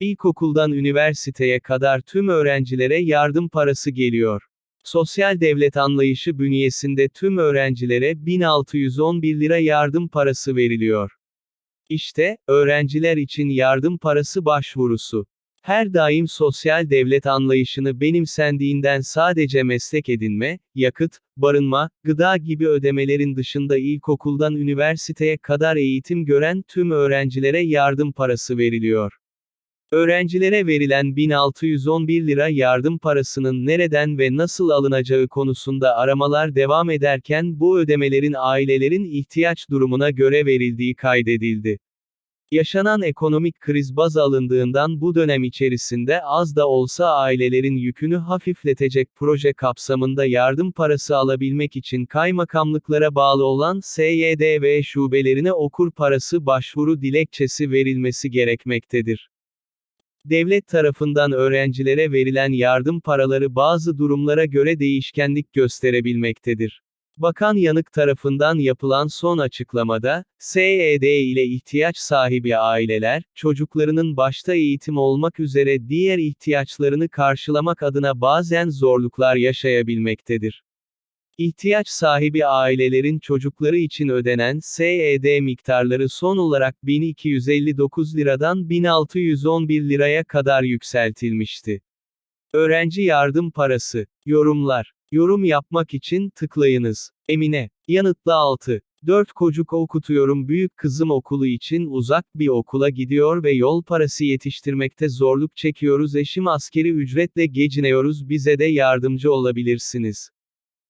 İlkokuldan üniversiteye kadar tüm öğrencilere yardım parası geliyor. Sosyal devlet anlayışı bünyesinde tüm öğrencilere 1611 lira yardım parası veriliyor. İşte, öğrenciler için yardım parası başvurusu. Her daim sosyal devlet anlayışını benimsendiğinden sadece meslek edinme, yakıt, barınma, gıda gibi ödemelerin dışında ilkokuldan üniversiteye kadar eğitim gören tüm öğrencilere yardım parası veriliyor. Öğrencilere verilen 1611 lira yardım parasının nereden ve nasıl alınacağı konusunda aramalar devam ederken bu ödemelerin ailelerin ihtiyaç durumuna göre verildiği kaydedildi. Yaşanan ekonomik kriz baz alındığından bu dönem içerisinde az da olsa ailelerin yükünü hafifletecek proje kapsamında yardım parası alabilmek için kaymakamlıklara bağlı olan SYDV şubelerine okur parası başvuru dilekçesi verilmesi gerekmektedir. Devlet tarafından öğrencilere verilen yardım paraları bazı durumlara göre değişkenlik gösterebilmektedir. Bakan Yanık tarafından yapılan son açıklamada, SED ile ihtiyaç sahibi aileler, çocuklarının başta eğitim olmak üzere diğer ihtiyaçlarını karşılamak adına bazen zorluklar yaşayabilmektedir. İhtiyaç sahibi ailelerin çocukları için ödenen SED miktarları son olarak 1259 liradan 1611 liraya kadar yükseltilmişti. Öğrenci yardım parası. Yorumlar. Yorum yapmak için tıklayınız. Emine. Yanıtla 6. 4 çocuk okutuyorum büyük kızım okulu için uzak bir okula gidiyor ve yol parası yetiştirmekte zorluk çekiyoruz eşim askeri ücretle geçiniyoruz bize de yardımcı olabilirsiniz.